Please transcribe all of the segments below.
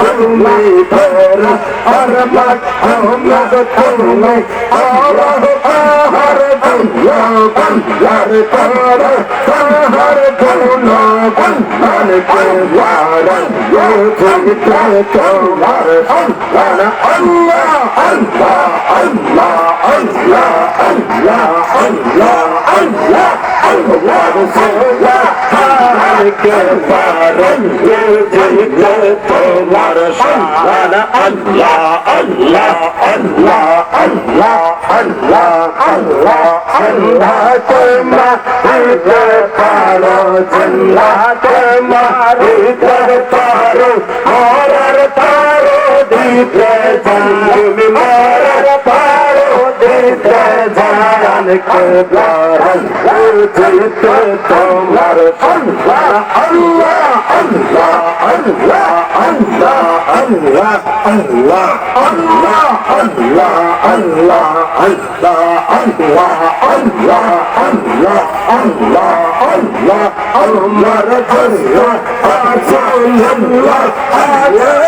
তুমি ফেরা আর মাক আহমদ তুমি আল্লাহ আহার দুনিয়া বন্দার তারা তাহার দুনা বন্দার কে ওয়ারা ইয়ে জিতে তোমার আল্লাহ আল্লাহ আল্লাহ আল্লাহ আল্লাহ আল্লাহ আল্লাহ আল্লাহ তোমার আল্লাহ আল্লাহ আল্লাহ আল্লাহ আল্লাহ আল্লাহ আল্লাহ তোমার পারো আল্লাহ তোমার পারো আর পারো দিতে মার পারো দিতে জান কে জিতে তোমার আল্লাহ আল্লাহ আল্লাহ আল্লাহ আল্লাহ আল্লাহ আল্লাহ আল্লাহ আল্লাহ আল্লাহ আল্লাহ আল্লাহ আল্লাহ আল্লাহ আল্লাহ আল্লাহ আমার জন্য আল্লাহ আরে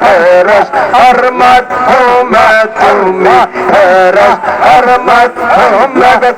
ফেরস হর মধুম তুমি ফেরস হর মধুম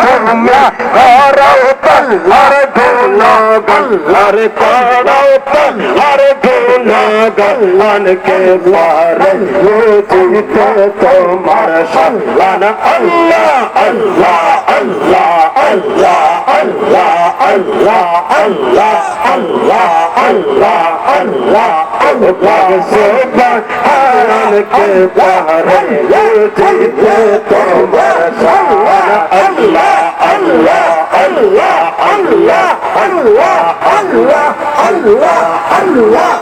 তুমি করৌ পল্লার ধুলো গল্লার করৌ পল্লার ধুলো। গল্লানকে বারে রোজিত তোমার সল্লান আল্লাহ আল্লাহ আল্লাহ আল্লাহ আল্লাহ আল্লাহ আল্লাহ আল্লাহ আল্লাহ আল্লাহ আল্লাহ সুবহানকে বারে রোজিত তোমার সল্লান আল্লাহ আল্লাহ আল্লাহ আল্লাহ আল্লাহ আল্লাহ আল্লাহ আল্লাহ